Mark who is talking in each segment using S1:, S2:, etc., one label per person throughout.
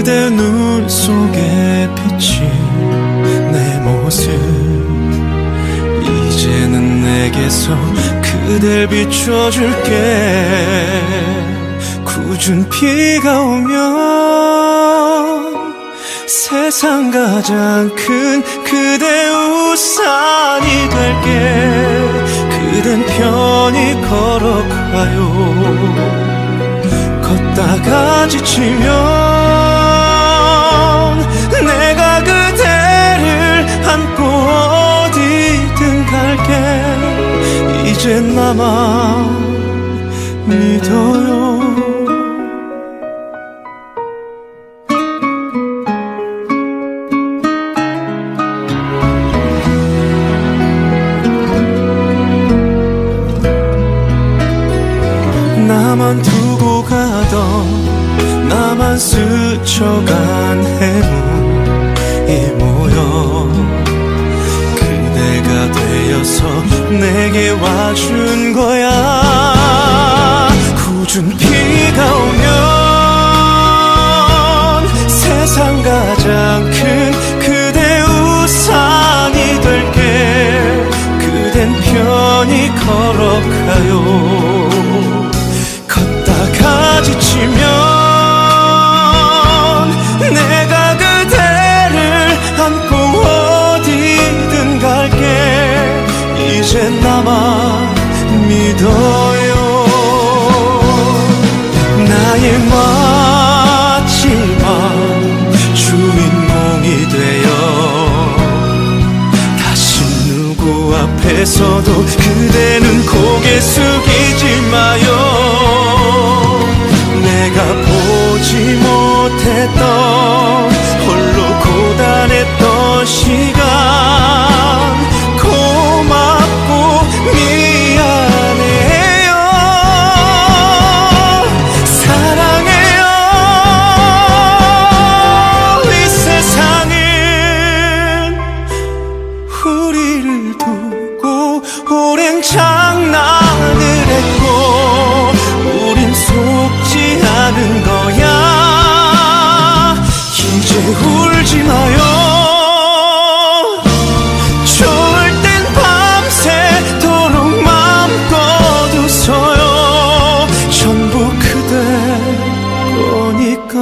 S1: 그대 눈 속에 비친 내 모습. 이제는 내게서 그댈 비춰줄게. 굳은 비가 오면 세상 가장 큰 그대 우산이 될게. 그댄 편히 걸어가요. 걷다가 지치면 이제 나만 믿어요. 나만 두고 가던 나만 스쳐간 해문 이 모여 그대가 되어서 내게 와준 거야. 굳은 비가 오면 세상 가장 큰 그대 우산이 될게. 그댄 편히 걸어가요. 걷다가 지치면 이제 나만 믿어요. 나의 마지막 주인공이 되어 다시 누구 앞에서도 그대는 고개 숙이지 마요. 내가 보지 못했던 장난을 했고 우린 속지 않은 거야. 이제 울지 마요. 좋을 땐 밤새도록 맘껏 웃어요. 전부 그대 거니까?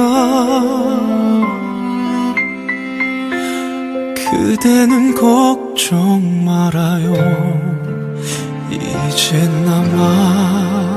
S1: 그대는 걱정 말아요 이제 나만